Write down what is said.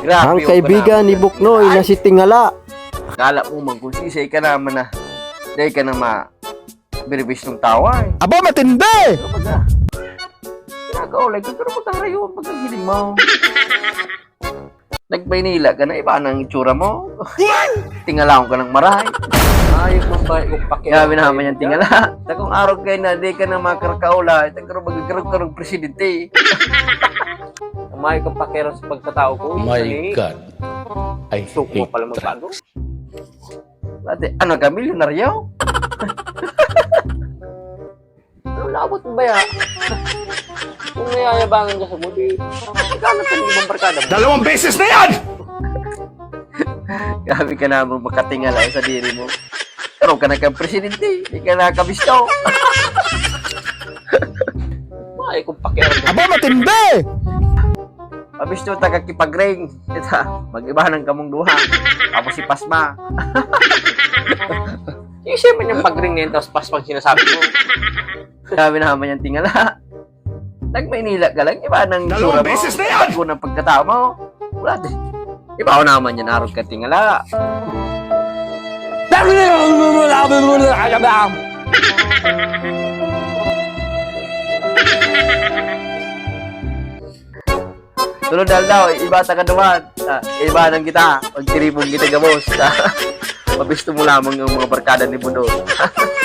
Grabe Ang yung kaibigan ni. Buknoy na si Tingala. Kala mo man kung sisay ka naman na. Dahil ka na ma... Biribis ng tawa eh. Aba, matindi! Pero baga, kinakaulay ka, pero magkarayon pag ang hiling mo. Nagbaynila ka na, iba nang itsura mo. Tingalaon ka ng maray. Ayos man ba yung pakialam? Grabe naman yung tingala. Takong araw kayo na, di ka na makarakaula. Takong ng presidente. May kang pakialam sa pagkatao ko. My Isa God. I Suko mo hate pala that. magbago. Ate, ano ka, milyonaryo? Ano labot mo ba yan? Kung nayayabangan ka sa muti, magkano ka ng ibang barkada mo? Dalawang beses na yan! Grabe ka naman makatingala sa diri mo. Pero ka na kang presidente, di ka na kabisto. May kong pakialam. Aba, matindi! Kabisto ta kakipag-ring. Ita, mag-iba ng kamong duha. Tapos si Pasma. Yung siya man yung pag-ring na yun, tapos paspang sinasabi mo. Grabe naman yung tingala. Nag-Maynila ka lang, iba ng Dalawang beses na yan! Iba ng pagkatao mo. Wala din. Iba ako naman yan, araw ka tingala. Tulog dahil daw, iba ta ka naman. Ah, iba nang kita. Pag tiribong kita gabos. Mabisto mo lamang yung mga barkada ni Budo.